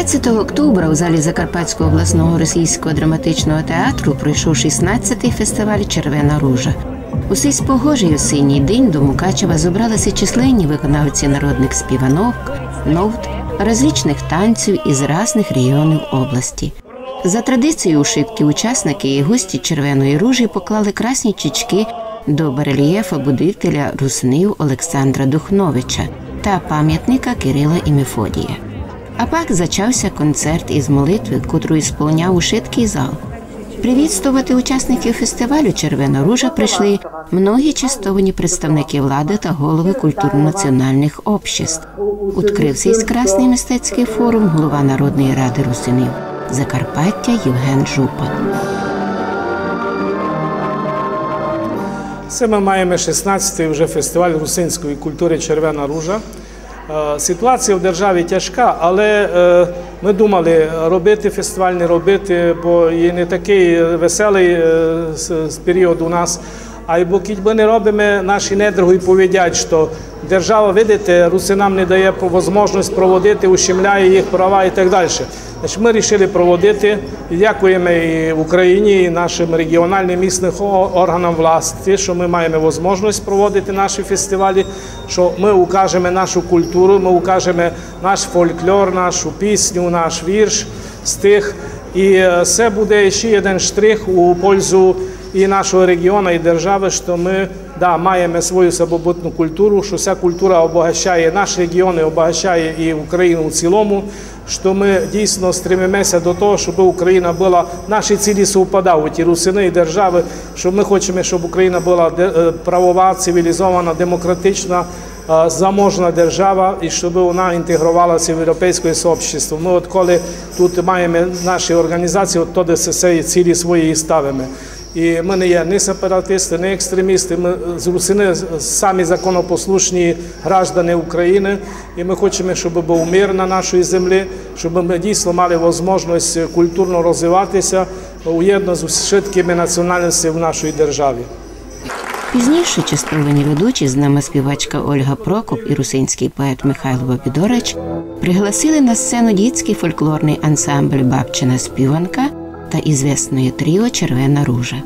18 октября у залі Закарпатського обласного російського драматичного театру пройшов 16-й фестиваль Червена ружа. У цей спогожий осінній день до Мукачева зібралися численні виконавці народних співанок, новт, различних танців із різних регіонів області. За традицією шибкі учасники і гості Червеної ружі поклали красні чічки до барельєфа будителя руснив Олександра Духновича та пам'ятника Кирила і Мефодія. А пак зачався концерт із молитви, котру ісполняв у шиткий зал. Привітствувати учасників фестивалю Червона ружа прийшли многі чистовані представники влади та голови культурно-національних обществ. Відкрився із красний мистецький форум голова Народної ради русинів Закарпаття Євген Жупан. Це ми маємо 16-й вже фестиваль русинської культури Червена ружа. Е, Ситуація в державі тяжка, але е, ми думали робити фестиваль, не робити, бо і не такий веселий е, період у нас. А й бо не робимо, наші недруги повідять, що держава, видите, русинам не дає можливість проводити, ущемляє їх права і так далі. Значить, ми вирішили проводити. І дякуємо і Україні, і нашим регіональним місним органам власті, що ми маємо можливість проводити наші фестивалі, що ми укажемо нашу культуру, ми укажемо наш фольклор, нашу пісню, наш вірш, стих. І е, це буде ще один штрих у пользу і нашого регіону, і держави, що ми да, маємо свою самобутну культуру, що ця культура обогащає наш регіон і обогащає і Україну в цілому. Що ми дійсно стремимося до того, щоб Україна була наші цілі совпадали, ті русини і держави. Що ми хочемо, щоб Україна була е, правова, цивілізована, демократична, е, заможна держава, і щоб вона інтегрувалася в європейське сообщество. Ми от коли тут маємо наші організації, от тоді ці цілі свої і ставимо. І ми не є ні сепаратисти, ні екстремісти. Ми з русини самі законопослушні граждани України. І ми хочемо, щоб був мир на нашій землі, щоб ми дійсно мали можливість культурно розвиватися уєдно з швидкими національностями в нашій державі. Пізніше частовані ведучі, з нами співачка Ольга Прокоп і русинський поет Михайло Бабідорач пригласили на сцену дітський фольклорний ансамбль Бабчина співанка та ізвісної тріо Червена ружа.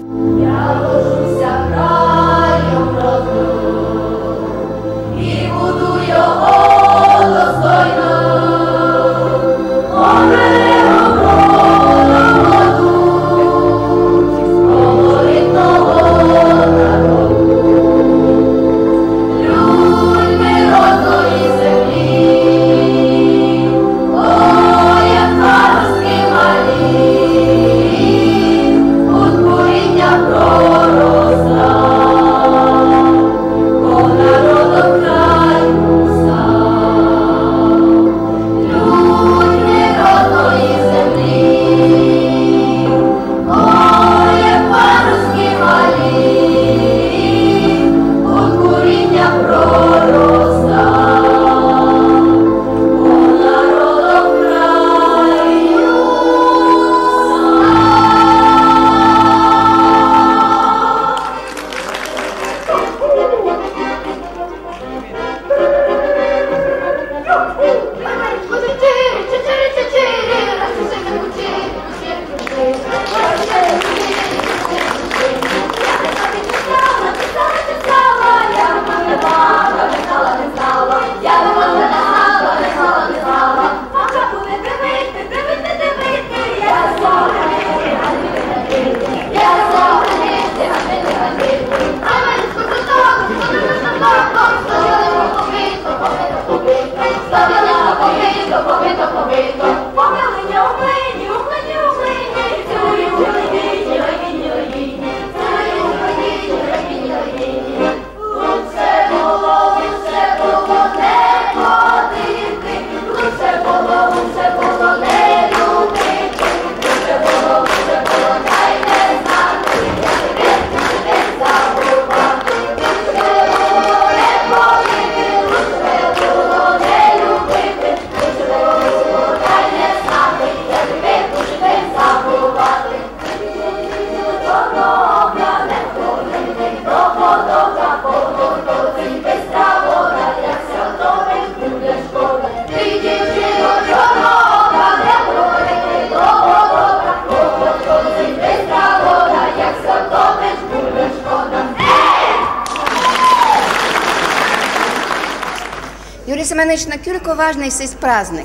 Юрій Семенович, наскільки важний цей праздник?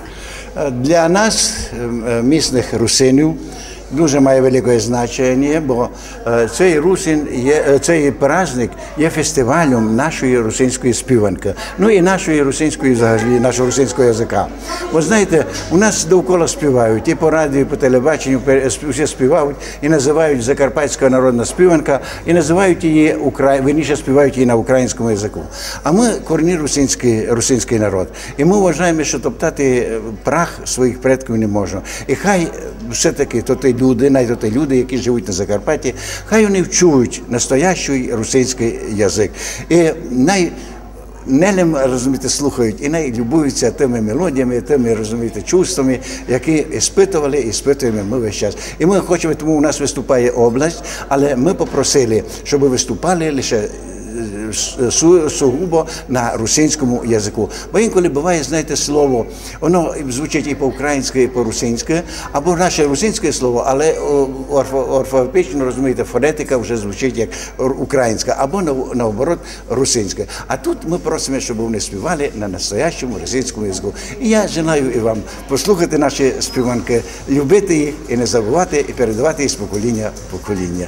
Для нас, е, місних русинів, дуже має велике значення, бо е, цей русин є е, цей праздник є фестивалем нашої русинської співанки, ну і нашої русинської взагалі, нашого русинського язика. Ви знаєте, у нас довкола співають і по радіо, і по телебаченню пе- всі співають і називають Закарпатська народна співанка, і називають її Укра... верніше співають її на українському язику. А ми корінні русинський, русинський народ. І ми вважаємо, що топтати е, прах своїх предків не можна. І хай е, все-таки то ті люди, навіть ті люди, які живуть на Закарпатті, хай вони вчують настоящий русинський язик. І най Нелем, розумієте, слухають і не любуються тими мелодіями, тими розумієте, чувствами, які іспитували і іспитуємо ми весь час. І ми хочемо, тому у нас виступає область, але ми попросили, щоб виступали лише сугубо на русинському язику. Бо інколи буває, знаєте, слово, воно звучить і по-українськи, і по-русинськи, або наше русинське слово, але о, орфо- розумієте, фонетика вже звучить як українська, або наоборот русинська. А тут ми просимо, щоб вони співали на настоящому російському язику. І я желаю і вам послухати наші співанки, любити їх і не забувати, і передавати їх з покоління в покоління.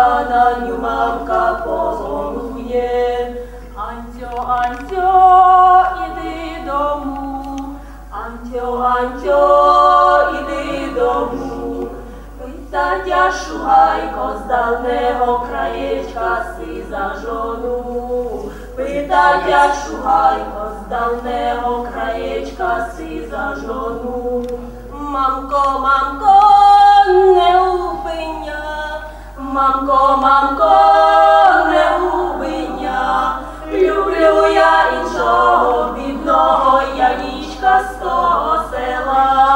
мамка на ню, мамка поволує. Антьо, Антьо, іди дому, Антьо, Антьо, іди дому. Питання шугайко з дальнего краєчка си за жону. Питання шугайко з дальнего краєчка си за жону. Мамко, мамко, мамко, мамко, не губиня, Люблю я іншого бідного я Янічка з того села.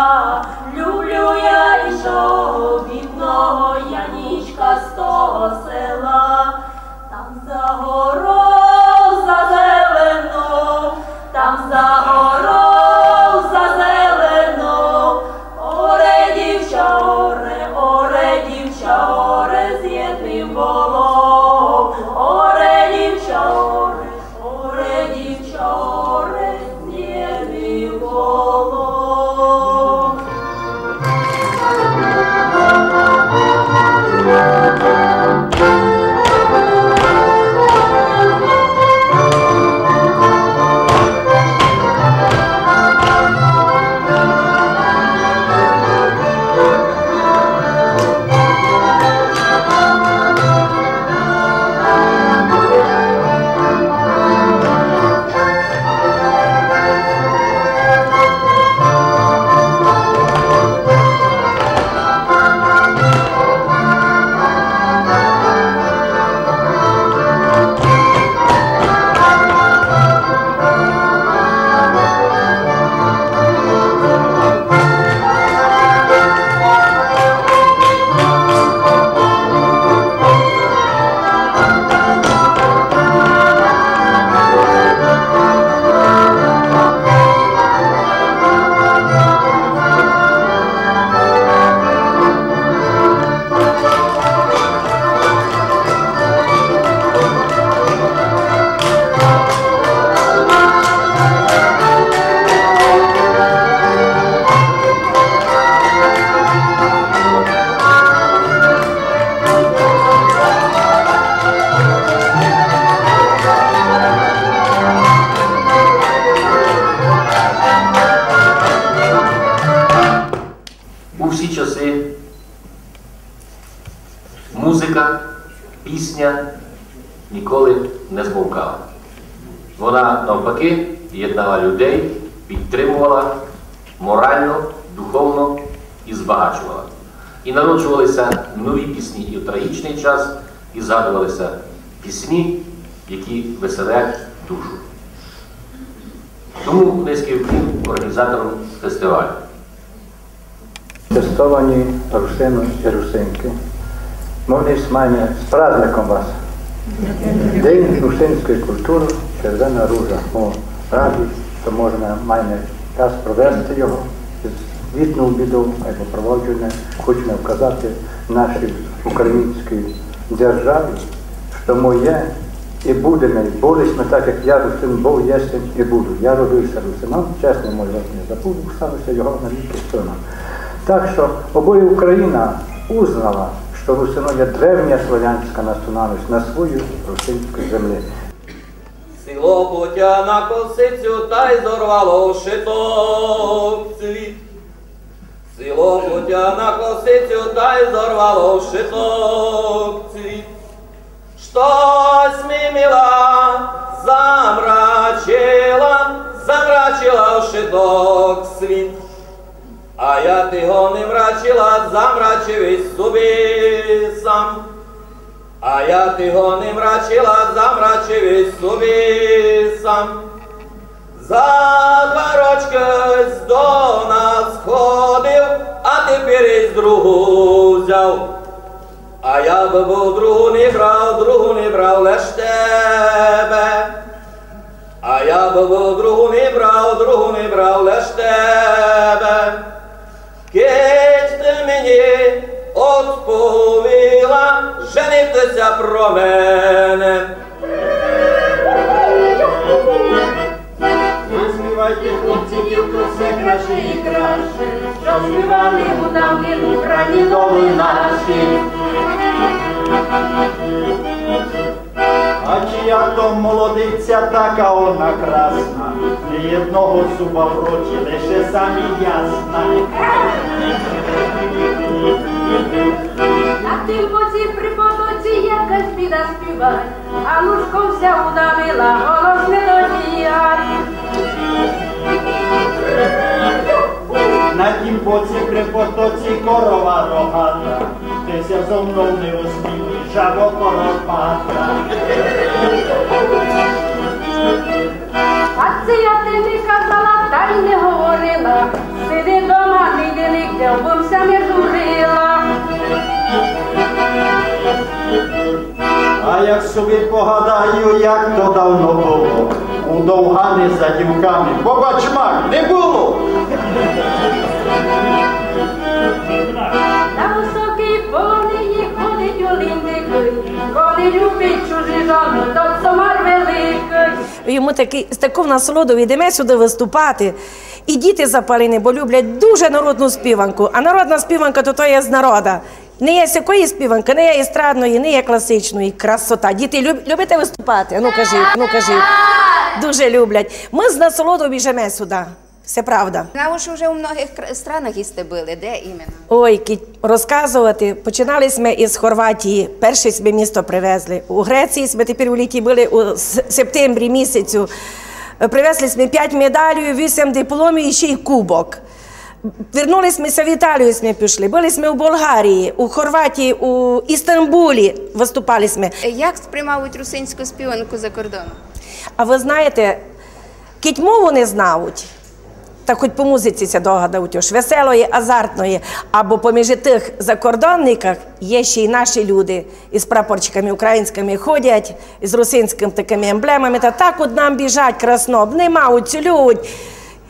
Пісня ніколи не змовкала. Вона навпаки єднала людей, підтримувала морально, духовно і збагачувала. І народжувалися нові пісні і в трагічний час, і згадувалися пісні, які веселять душу. Тому низький вклін організаторам фестивалю. Тестовані русину і русинки. Ми маємо з праздником вас. День русинської культури, Червона Ружа. Ми раді, що можна маємо час провести його з вітну біду або проводження. Хочемо вказати нашій українській державі, що ми є і будемо. І ми так, як я русин був, єсен і буду. Я родився русином, чесно мой не забув, ставився його на віки сином. Так що обоє Україна узнала, що Русино є древня слов'янська національність на свою русинській землі. Село путя на косицю та й зорвало шиток цвіт. Село путя на косицю та й зорвало шиток цвіт. Щось миміла, замрачила, замрачила шиток світ. А я того не мрачила, замрачив із собі сам. А я того не мрачила, замрачив із собі сам. За два рочки до нас ходив, а тепер із другу взяв. А я би був другу не брав, другу не брав лиш тебе. А я би був другу не брав, другу не брав лиш тебе. Отповіла, женитися про мене. Співайте, хлопці, дівки, все краще і краще, що співали у давнину крані доли наші. А чия то молодиця така вона красна, ні одного зуба в роті, лише самі ясна. На боці при потоці якась біда співай, а лужко вся удавила, голос не додіяй. На тім боці при потоці корова рогата, тися зо мною не успіли, жабо коропата. А це я ти не казала, та й не говорила. Сиди дома, не йди не журила. А як собі погадаю, як то давно було, у довгани за дівками, бо бачмак не було. На високій полонині ходить оліндик, коли любить чужі жони, то цомар великий. Йому таки, з таку насолоду йдемо сюди виступати. І діти запалені, бо люблять дуже народну співанку. А народна співанка то, то є з народа. Не є якої співанки, не є естрадної, не є класичної. Красота. Діти люб, любите виступати? Ну кажи, ну кажи. Дуже люблять. Ми з насолодою біжимо сюди. Все правда. Знаю, що вже у многих странах їсти били. Де іменно? Ой, кі- розказувати. Починали ми із Хорватії. Перше ми місто привезли. У Греції ми тепер у літі були у септембрі місяцю. Е, Привезли ми 5 медалей, 8 дипломів і ще й кубок. Вернулись ми в Італію, ми пішли. Були ми у Болгарії, у Хорватії, у Істамбулі виступали ми. Як сприймають русинську співанку за кордоном? А ви знаєте, кітьмову не знають, та хоч по музиці це догадають, уж веселої, азартної, або поміж тих закордонниках є ще й наші люди із прапорчиками українськими ходять, з русинськими такими емблемами, та так от нам біжать красно, обнімають, цілюють,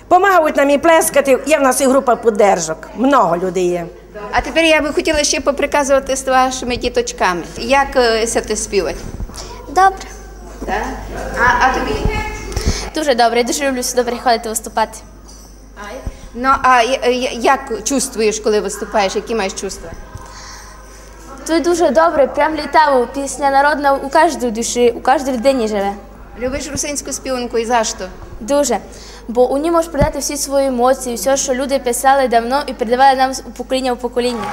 помагають нам і плескати. Є в нас і група подержок, много людей є. А тепер я би хотіла ще поприказувати з вашими діточками. Як е, сяти співати? Добре, Так? А, а тобі? дуже добре. Дуже люблю сюди приходити виступати. Ну, а я- я- як чувствуєш, коли виступаєш? Які маєш чувства? Тут дуже добре, прям літаво. Пісня народна у кожній душі, у кожній людині живе. Любиш русинську співанку і за що? Дуже. Бо у ній можеш передати всі свої емоції, все, що люди писали давно і передавали нам з покоління в покоління.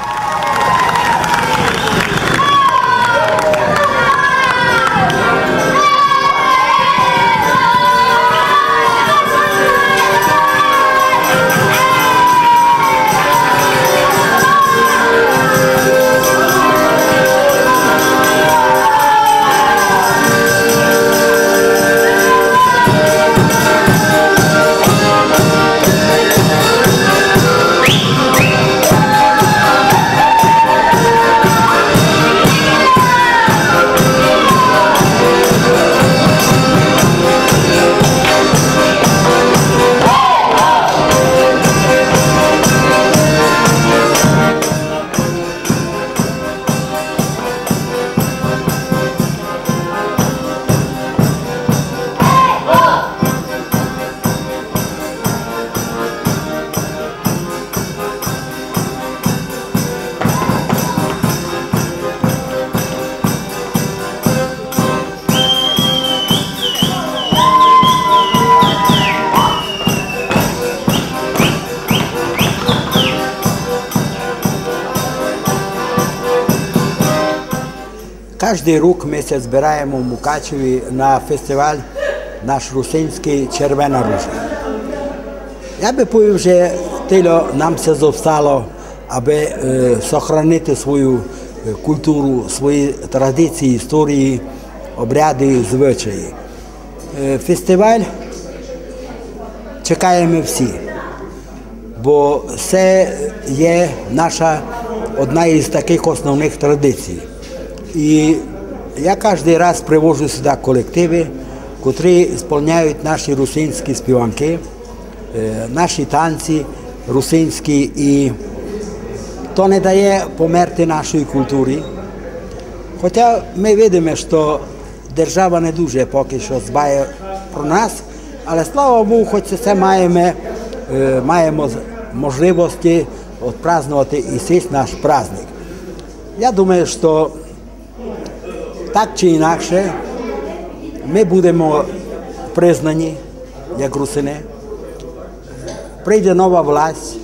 Кожний рік ми се збираємо в Мукачеві на фестиваль наш русинський Червена ружа. Я би повів, що тило нам се зовстало, аби е, сохранити свою культуру, свої традиції, історії, обряди, звичаї. Фестиваль чекаємо всі, бо це є наша одна із таких основних традицій. І я кожен раз привожу сюди колективи, котрі сповняють наші русинські співанки, е, наші танці русинські, і то не дає померти нашої культурі. Хоча ми бачимо, що держава не дуже поки що дбає про нас, але слава Богу, хоч це маємо, е, маємо можливості відпразнувати і цей наш праздник. Я думаю, що так чи інакше ми будемо признані як русини. Прийде нова власть,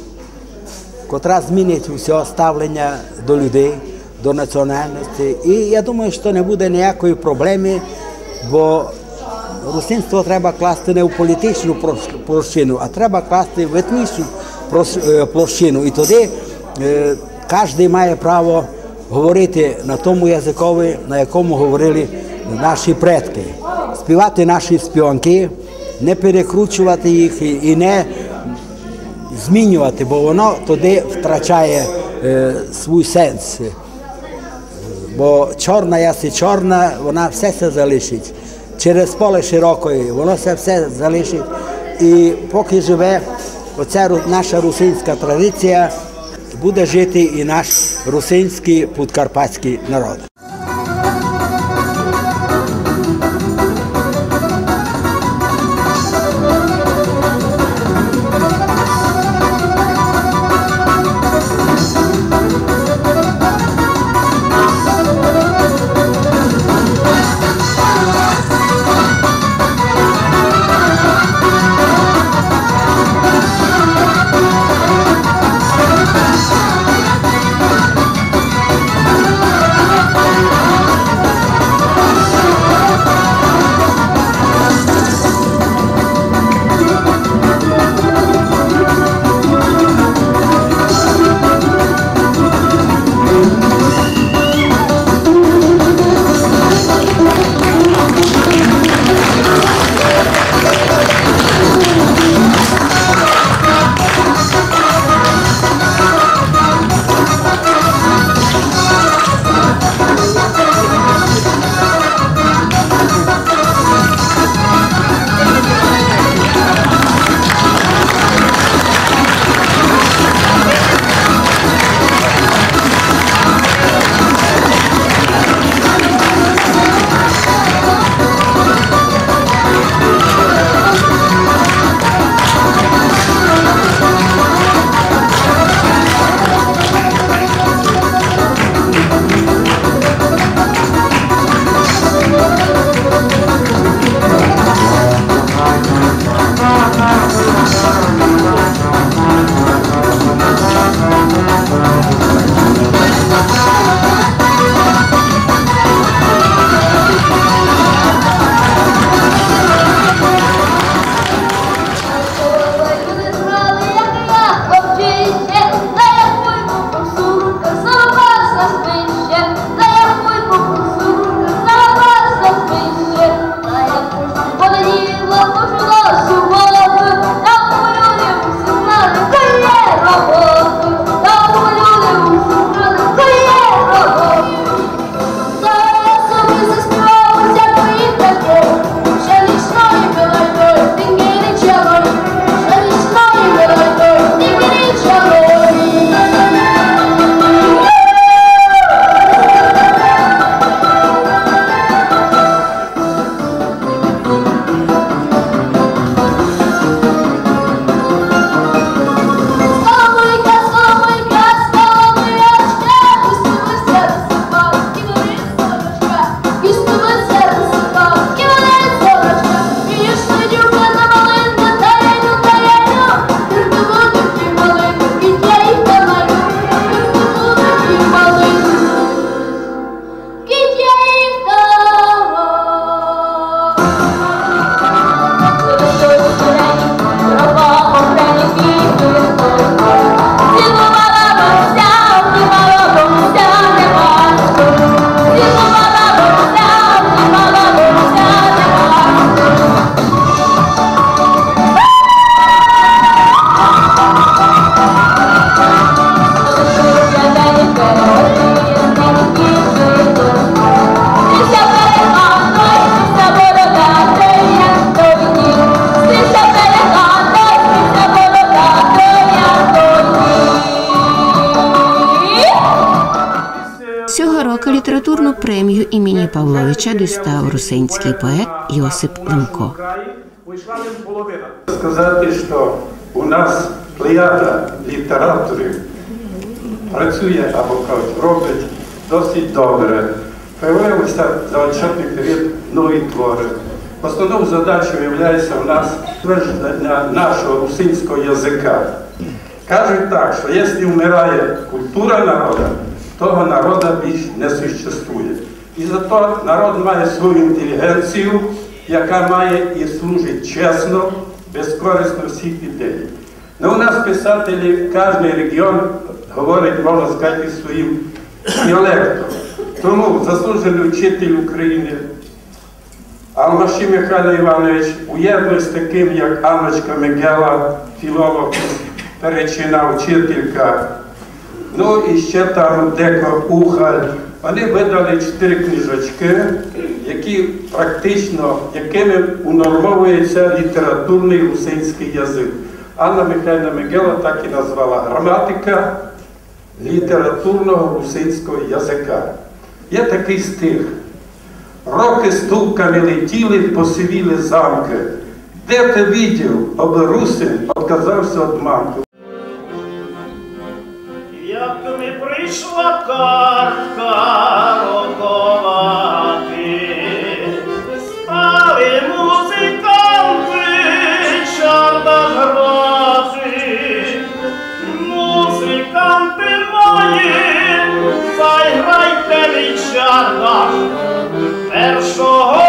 котра змінить усе ставлення до людей, до національності. І я думаю, що не буде ніякої проблеми, бо русинство треба класти не в політичну площину, а треба класти в етнічну е, площину. І тоді е, кожен має право говорити на тому язикові, на якому говорили наші предки, співати наші співанки, не перекручувати їх і- не змінювати, бо воно тоді втрачає е, свій сенс. Бо чорна яси чорна, вона все це залишить. Через поле широкої, воно все все залишить. І поки живе оця наша русинська традиція, буде жити і наш русинський подкарпатський народ. Став русинський поет Йосип Лемко. сказати, що у нас плеяда літераторів працює або робить досить добре. Появилися за отчетний період нові твори. Основною задачею є у нас ствердження нашого русинського язика. Кажуть так, що якщо вмирає культура народу, того народу більш не существує. І зато народ має свою інтелігенцію, яка має і служить чесно, безкорисно всіх ідей. Ну, у нас писателі, кожен регіон говорить, можна сказати, своїм діалектом. Тому заслужений вчитель України Алмаші Михайло Іванович уєднує з таким, як Анночка Мегела, філолог, перечина, вчителька, ну і ще там деко Ухаль. Вони видали чотири книжечки, які практично, якими унормовується літературний русинський язик. Анна Михайлівна Мегела так і назвала граматика літературного русинського язика. Є такий стих. Роки стулками летіли, посивіли замки. Де ти видів, аби русин отказався від манки? Прийшла картка рокувати, стали музиканти чарда грати. Музиканти мої, заграйте мій чарда, першого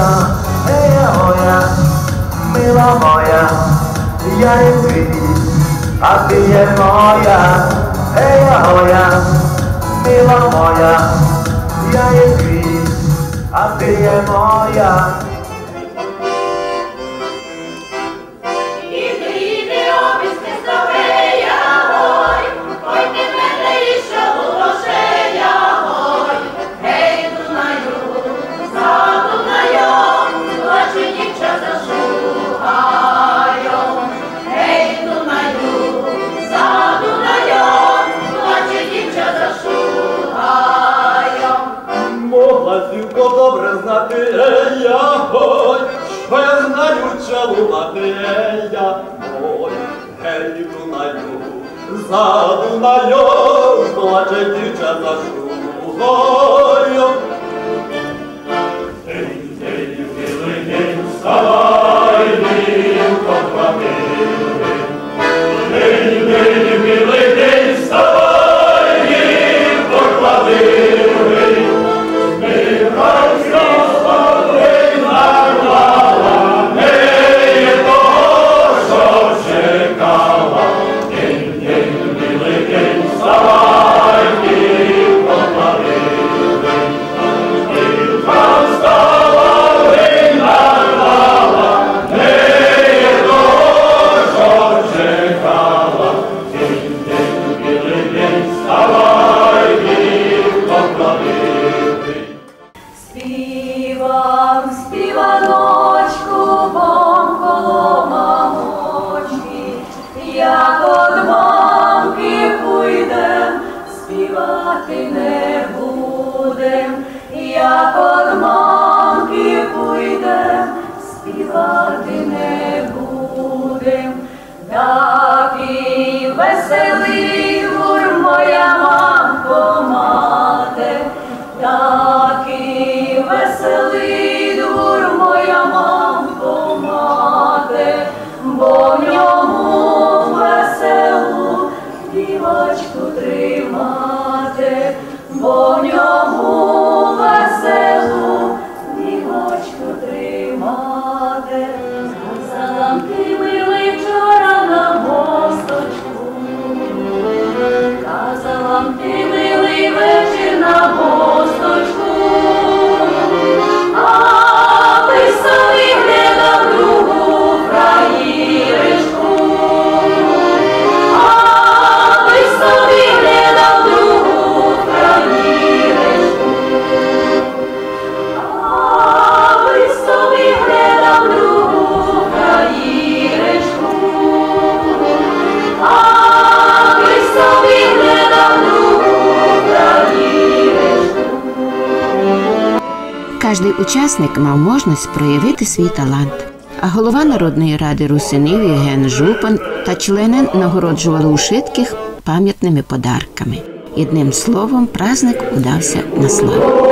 коса. Ея моя, мила моя, я є твій, а ти є моя. Ея моя, мила моя, я є твій, а ти є моя. Іди, чалувати, я, ой, гей, Дунаю, за Дунаю, плаче дівча за плакати не будем. Я Кожний учасник мав можливість проявити свій талант. А голова народної ради русинів Євген Жупан та члени нагороджували ушитких пам'ятними подарками. Одним словом, праздник удався на славу.